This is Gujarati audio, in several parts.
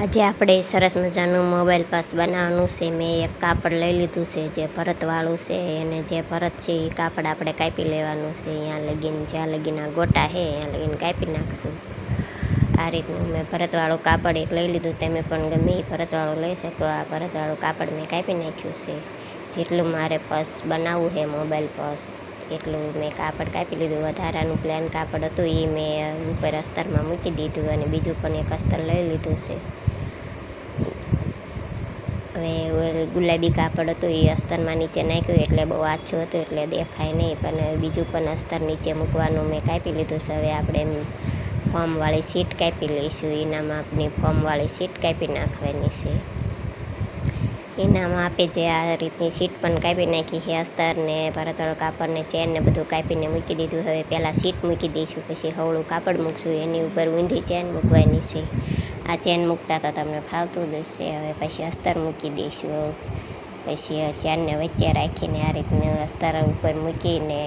આજે આપણે સરસ મજાનું મોબાઈલ પાસ બનાવવાનું છે. મેં એક કાપડ લઈ લીધું છે, જે ભરતવાળું છે, અને જે ભરત છે એ કાપડ આપણે કાપી લેવાનું છે. અહીંયા લગીન, જ્યાં લગીન ગોટા છે, ત્યાં લગીન કાપી નાખશું. આ રીતનું મેં ભરતવાળું કાપડ એક લઈ લીધું તમે પણ ગમે એ ભરતવાળું લઈ શકો આ ભરતવાળું કાપડ મેં કાપી નાખ્યું છે. જેટલું મારે પર્સ બનાવવું છે મોબાઈલ પર્સ એટલું મેં કાપડ કાપી લીધું. વધારાનું પ્લેન કાપડ હતું એ મેં ઉપર અસ્તરમાં મૂકી દીધું અને બીજું પણ એક અસ્તર લઈ લીધું છે. હવે ગુલાબી કાપડ હતું એ અસ્તરમાં નીચે નાખ્યું, એટલે બહુ આછું હતું, એટલે દેખાય નહીં. પણ બીજું પણ અસ્તર નીચે મૂકવાનું મેં કાપી લીધું છે. હવે આપણે ફોર્મવાળી સીટ કાપી લઈશું. એનામાં આપણી ફોર્મવાળી સીટ કાપી નાખવાની છે. એનામાં આપે જે આ રીતની સીટ પણ કાપી નાખી છે અસ્તરને ભરતવાળું ચેનને ને બધું કાપીને મૂકી દીધું. હવે પહેલાં સીટ મૂકી દઈશું, પછી હવળું કાપડ મૂકશું. એની ઉપર ઊંધી ચેન મૂકવાની છે. આ ચેન મૂકતા તો તમને ફાવતું જ હશે. હવે પછી અસ્તર મૂકી દઈશું. પછી ચેનને વચ્ચે રાખીને આ રીતનું અસ્તર ઉપર મૂકીને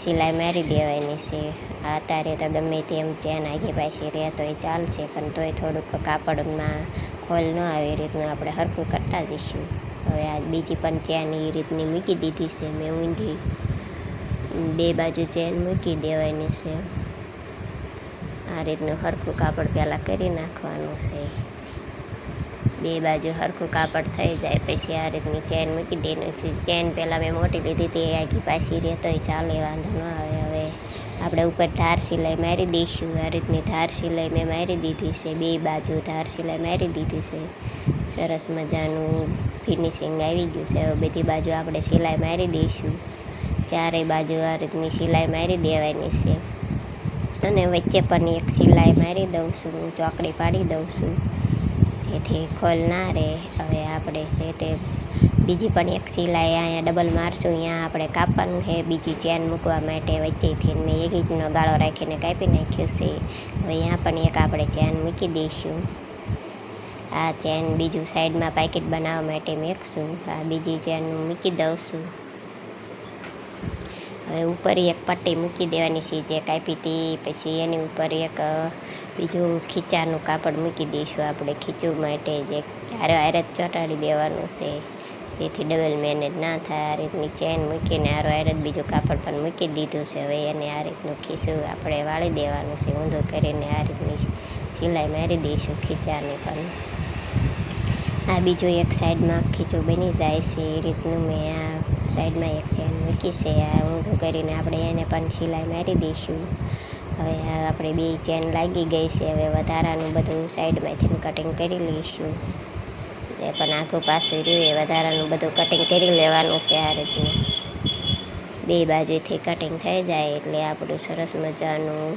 સિલાઈ મારી દેવાની છે. આ અત્યારે તો ગમે તેમ ચેન આગી પાછી રહે તો એ ચાલશે, પણ તોય થોડુંક કાપડમાં ખોલ ન આવે રીતનું આપણે હરખું કરતા જઈશું. હવે આ બીજી પણ ચેન એ રીતની મૂકી દીધી છે. મેં ઊંધી બે બાજુ ચેન મૂકી દેવાની છે. આ રીતનું હરખું કાપડ પહેલાં કરી નાખવાનું છે. બે બાજુ સરખું કાપડ થઈ જાય, પછી આ રીતની ચેન મૂકી દેવાનું છે. ચેન પહેલાં મેં મોટી લીધી હતી, એ આખી પાછી રહે તોય ચાલે, વાંધો ન આવે હવે. આપણે ઉપર ધાર સિલાઈ મારી દઈશું. આ રીતની ધાર સિલાઈ મેં મારી દીધી છે, બે બાજુ ધાર સિલાઈ મારી દીધી છે. સરસ મજાનું ફિનિશિંગ આવી ગયું છે. હવે બધી બાજુ આપણે સિલાઈ મારી દઈશું. ચારેય બાજુ આ રીતની સિલાઈ મારી દેવાની છે. અને વચ્ચે પણ એક સિલાઈ મારી દઉં છું ચોકડી પાડી દઉં છું. જેથી ખોલ ના રહે હવે આપણે છે તે બીજી પણ એક સિલાઈ અહીંયા ડબલ મારશું. અહીંયા આપણે કાપવાનું છે. બીજી ચેન મૂકવા માટે વચ્ચેથી મેં એક ઇંચનો ગાળો રાખીને કાપી નાખ્યું છે. હવે અહીંયા પણ એક આપણે ચેન મૂકી દઈશું. આ ચેન બીજું સાઈડમાં પેકેટ બનાવવા માટે મેકશું. આ બીજી ચેન મૂકી દઉં છું. હવે ઉપર એક પટ્ટી મૂકી દેવાની છે, જે કાપી હતી. પછી એની ઉપર એક બીજું ખીચાનું કાપડ મૂકી દઈશું આપણે ખીચું માટે, જે હારે જ ચોંટાડી દેવાનું છે. જેથી ડબલ મેનેજ ના થાય. આ રીતની ચેન મૂકીને આરો હારે બીજું કાપડ પણ મૂકી દીધું છે. હવે એને આ રીતનું ખીચું આપણે વાળી દેવાનું છે. ઊંધું કરીને આ રીતની સિલાઈ મારી દઈશું ખીચાને પણ. આ બીજું એક સાઈડમાં ખીચું બની જાય છે. એ રીતનું મેં આ સાઈડમાં એક ચેન મૂકી છે, આ ઊંધું કરીને આપણે એને પણ સિલાઈ મારી દઈશું. હવે આપણે બે ચેન લાગી ગઈ છે, હવે વધારાનું બધું સાઈડમાંથી કટિંગ કરી લઈશું. એ પણ આખું પાછું રહ્યું, એ વધારાનું બધું કટિંગ કરી લેવાનું છે આ રીતનું બે બાજુથી કટિંગ થઈ જાય એટલે આપણું સરસ મજાનું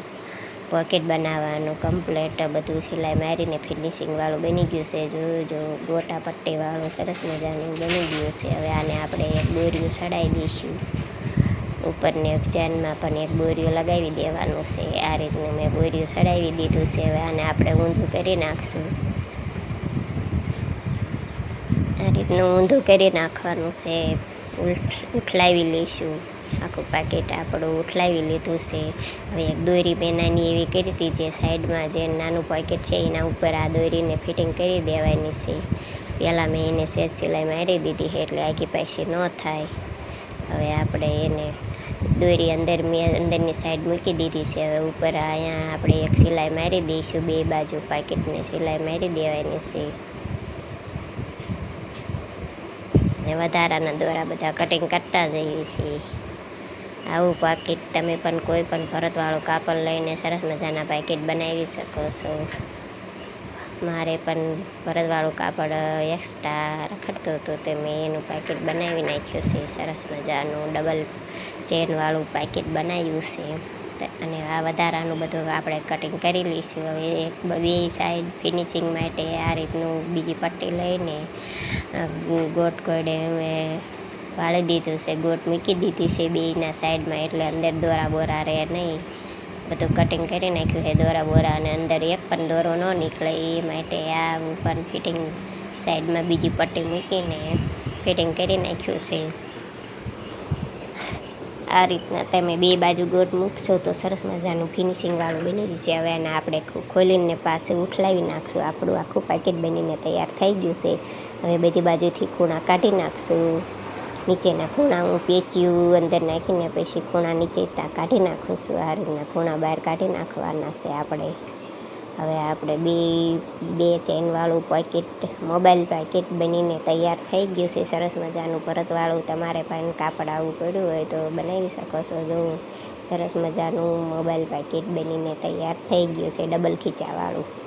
પોકેટ બનાવવાનું કમ્પ્લેટ બધું સિલાઈ મારીને ફિનિશિંગવાળું બની ગયું છે. જોયું જો, ગોટા પટ્ટીવાળું સરસ મજાનું બની ગયું છે. હવે આને આપણે એક બોરિયું ચડાવી દઈશું. ઉપરને ચેનમાં પણ એક બોરીઓ લગાવી દેવાનું છે. આ રીતનું મેં બોરીઓ ચડાવી દીધું છે. હવે આને આપણે ઊંધું કરી નાખશું. આ રીતનું ઊંધું કરી નાખવાનું છે. ઉઠ, ઉઠલાવી લઈશું. આખું પાકેટ આપણું ઉઠલાવી લીધું છે. હવે એક દોરી બેનાની એવી કરી હતી જે સાઈડમાં જે નાનું પાકેટ છે એના ઉપર આ દોરીને ફિટિંગ કરી દેવાની છે. પહેલાં મેં એને સેજ સિલાઈ મારી દીધી છે એટલે આખી પાછી ન થાય. હવે આપણે એને દોરી અંદર મેં અંદરની સાઈડ મૂકી દીધી છે. હવે ઉપર અહીંયા આપણે એક સિલાઈ મારી દઈશું, બે બાજુ પાકેટને સિલાઈ મારી દેવાની છે. ને વધારાના દોરા બધા કટિંગ કરતા જઈએ છીએ. આવું પાકીટ તમે પણ કોઈ પણ ભરતવાળું કાપડ લઈને સરસ મજાના પેકેટ બનાવી શકો છો. મારે પણ ભરતવાળું કાપડ એક્સ્ટ્રા રખડતું હતું તે મેં એનું પેકેટ બનાવી નાખ્યું છે. સરસ મજાનું ડબલ ચેનવાળું પેકેટ બનાવ્યું છે. અને આ વધારાનું બધું આપણે કટિંગ કરી લઈશું. હવે એક બે સાઈડ ફિનિશિંગ માટે આ રીતનું બીજી પટ્ટી લઈને ગોટ કોઈડે મેં વાળી દીધું છે, ગોટ મૂકી દીધી છે બેયના સાઈડમાં, એટલે અંદર દોરા બોરા રહે નહીં. બધું કટિંગ કરી નાખ્યું છે દોરા બોરા, અને અંદર એક પણ દોરો ન નીકળે એ માટે આ ઉપર ફિટિંગ સાઈડમાં બીજી પટ્ટી મૂકીને ફિટિંગ કરી નાખ્યું છે. આ રીતના તમે બે બાજુ ગોટ મૂકશો તો સરસ મજાનું ફિનિશિંગવાળું બની જશે. હવે એને આપણે ખોલીને પાસે ઉઠલાવી નાખશું. આપણું આખું પેકેટ બનીને તૈયાર થઈ ગયું છે. હવે બધી બાજુથી ખૂણા કાઢી નાખશું. નીચેના ખૂણા હું પેચ્યું, અંદર નાખીને પછી ખૂણા નીચે કાઢી નાખું છું આ રીતના ખૂણા બહાર કાઢી નાખવાના છે આપણે. હવે આપણે બે બે ચેનવાળું પેકેટ મોબાઈલ પેકેટ બનીને તૈયાર થઈ ગયું છે. સરસ મજાનું પરતવાળું તમારે પણ કાપડ આવવું પડ્યું હોય તો બનાવી શકો છો. જો સરસ મજાનું મોબાઈલ પેકેટ બનીને તૈયાર થઈ ગયું છે ડબલ ખીચાવાળું.